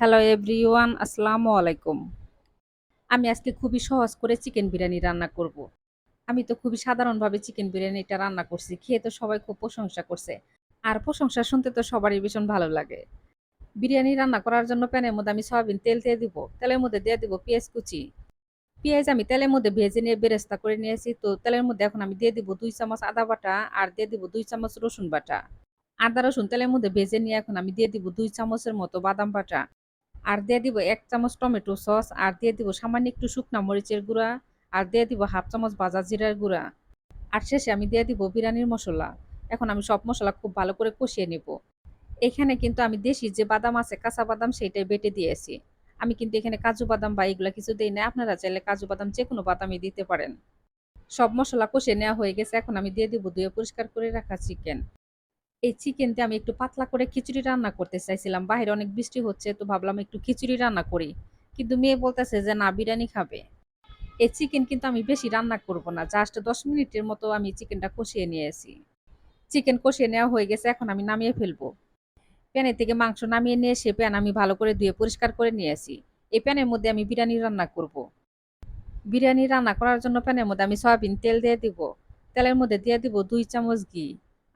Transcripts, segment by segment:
Hello everyone আসসালামু আলাইকুম আমি আজকে খুবই সহজ করে চিকেন বিরিয়ানি রান্না করব। আমি তো খুবই সাধারণভাবে চিকেন বিরিয়ানিটা রান্না করছি, খেয়ে তো সবাই খুব প্রশংসা করছে। আর প্রশংসা শুনতে তো সবারই ভীষণ ভালো লাগে। বিরিয়ানি রান্না করার জন্য প্যানের মধ্যে আমি সয়াবিন তেল দিয়ে দিব, তেলের মধ্যে দিয়ে দিব পেঁয়াজ কুচি। পেঁয়াজ আমি তেলের মধ্যে ভেজে নিয়ে বেরেস্তা করে নিয়েছি, তো তেলের মধ্যে এখন আমি দিয়ে দিব দুই চামচ আদা বাটা আর দিয়ে দিব দুই চামচ রসুন বাটা। আদা রসুন তেলের মধ্যে ভেজে নিয়ে এখন আমি দিয়ে দিব দুই চামচের মতো বাদাম বাটা। আর দিয়ে দিব এক চামচ টমেটো সস, আর দিয়ে দিব সামান্য একটু শুকনা মরিচের গুঁড়া, আর দিয়ে দিব হাফ চামচ ভাজা জিরার গুঁড়া। আর শেষে আমি দিয়ে দিব বিরিয়ানির মশলা। এখন আমি সব মশলা খুব ভালো করে কষিয়ে নেব। এখানে কিন্তু আমি দেশি যে বাদাম আছে, কাঁচা বাদাম সেইটাই বেটে দিয়েছি। আমি কিন্তু এখানে কাজু বাদাম বা এগুলো কিছু দিই না আপনারা চাইলে কাজু বাদাম যে কোনো বাদামই দিতে পারেন। সব মশলা কষিয়ে নেওয়া হয়ে গেছে, এখন আমি দিয়ে দিব ধুয়ে পরিষ্কার করে রাখা চিকেন। এই চিকেন দিয়ে আমি একটু পাতলা করে খিচুড়ি রান্না করতে চাইছিলাম। বাইরে অনেক বৃষ্টি হচ্ছে, তো ভাবলাম একটু খিচুড়ি রান্না করি। কিন্তু মেয়ে বলতেছে যে, না, বিরিয়ানি খাবে। এই চিকেন কিন্তু আমি বেশি রান্না করব না জাস্ট দশ মিনিটের মতো আমি চিকেনটা কষিয়ে নিয়েছি। চিকেন কষিয়ে নেওয়া হয়ে গেছে, এখন আমি নামিয়ে ফেলব। প্যানের থেকে মাংস নামিয়ে নিয়ে এসে প্যান আমি ভালো করে ধুয়ে পরিষ্কার করে নিয়েছি। এই প্যানের মধ্যে আমি বিরিয়ানি রান্না করব। বিরিয়ানি রান্না করার জন্য প্যানের মধ্যে আমি সয়াবিন তেল দিয়ে দিব। তেলের মধ্যে দিয়ে দিব দুই চামচ ঘি।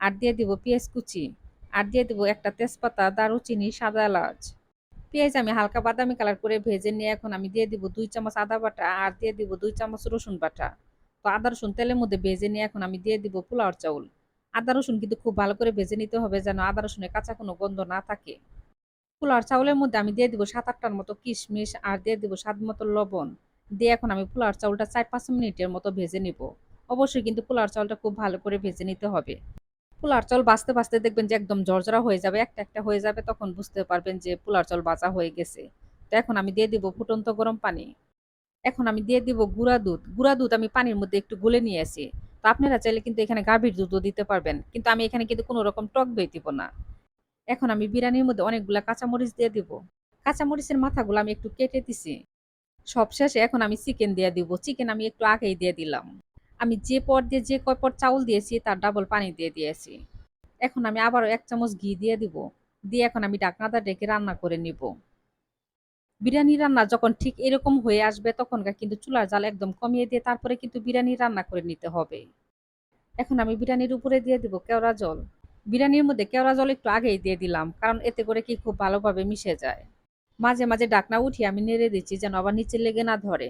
আর দিয়ে দিব পেঁয়াজ কুচি। আর দিয়ে দিব একটা তেজপাতা, দারুচিনি, সাদা এলাচ। পেঁয়াজ আমি হালকা বাদামি কালার করে ভেজে নিয়ে এখন আমি দিয়ে দিব দুই চামচ আদা বাটা আর দিয়ে দিব দুই চামচ রসুন বাটা। তো আদা, রসুন তেলের মধ্যে ভেজে নিয়ে এখন আমি দিয়ে দিব পোলাওর চাউল। আদা, রসুন কিন্তু খুব ভালো করে ভেজে নিতে হবে যেন আদা, রসুনের কাঁচা কোনো গন্ধ না থাকে। পোলাওর চাউলের মধ্যে আমি দিয়ে দিব সাত আটটার মতো কিশমিশ আর দিয়ে দিব স্বাদ মতো লবণ। দিয়ে এখন আমি পোলাওর চাউলটা চার পাঁচ মিনিটের মতো ভেজে নিব। অবশ্যই কিন্তু পোলাওর চাউলটা খুব ভালো করে ভেজে নিতে হবে। পোলার চল বাঁচতে বাঁচতে দেখবেন যে একদম জর্জরা হয়ে যাবে, একটা একটা হয়ে যাবে, তখন বুঝতে পারবেন যে পোলার চল বাঁচা হয়ে গেছে। তো এখন আমি দিয়ে দিব ফুটন্ত গরম পানি। এখন আমি দিয়ে দিব গুঁড়া দুধ। গুঁড়া দুধ আমি পানির মধ্যে একটু গুলে নিয়ে আসি। তো আপনারা চাইলে কিন্তু এখানে গাভীর দুধও দিতে পারবেন। কিন্তু আমি এখানে কিন্তু কোনো রকম টক দই দিব না। এখন আমি বিরিয়ানির মধ্যে অনেকগুলা কাঁচামরিচ দিয়ে দিব। কাঁচামরিচের মাথাগুলো আমি একটু কেটে দিছি। সবশেষে এখন আমি চিকেন দিয়ে দিব। চিকেন আমি একটু আগেই দিয়ে দিলাম। আমি যে পট দিয়ে যে কয় পট চাউল দিয়েছি, তার ডাবল পানি দিয়ে দিয়েছি। এখন আমি আবারও এক চামচ ঘি দিয়ে দিব। দিয়ে এখন আমি ডাকনাটা ডেকে রান্না করে নিব। বিরিয়ানি রান্না যখন ঠিক এরকম হয়ে আসবে, তখনকার কিন্তু চুলার জাল একদম কমিয়ে দিয়ে তারপরে কিন্তু বিরিয়ানি রান্না করে নিতে হবে। এখন আমি বিরিয়ানির উপরে দিয়ে দিব কেওড়া জল। বিরিয়ানির মধ্যে কেওড়া জল একটু আগেই দিয়ে দিলাম, কারণ এতে করে কি খুব ভালোভাবে মিশে যায়। মাঝে মাঝে ডাকনা উঠিয়ে আমি নেড়ে দিচ্ছি যেন আবার নিচে লেগে না ধরে।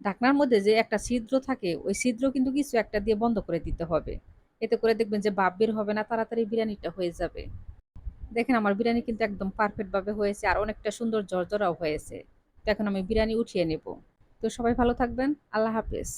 ঢাকনার মধ্যে যে একটা ছিদ্র থাকে, ওই ছিদ্র কিন্তু কিছু একটা দিয়ে বন্ধ করে দিতে হবে। এতে করে দেখবেন যে বাপ বের হবে না, তাড়াতাড়ি বিরিয়ানিটা হয়ে যাবে। দেখেন আমার বিরিয়ানি কিন্তু একদম পারফেক্টভাবে হয়েছে, আর অনেকটা সুন্দর জর্জরাও হয়েছে। তো এখন আমি বিরিয়ানি উঠিয়ে নেব। তো সবাই ভালো থাকবেন, আল্লাহ হাফেজ।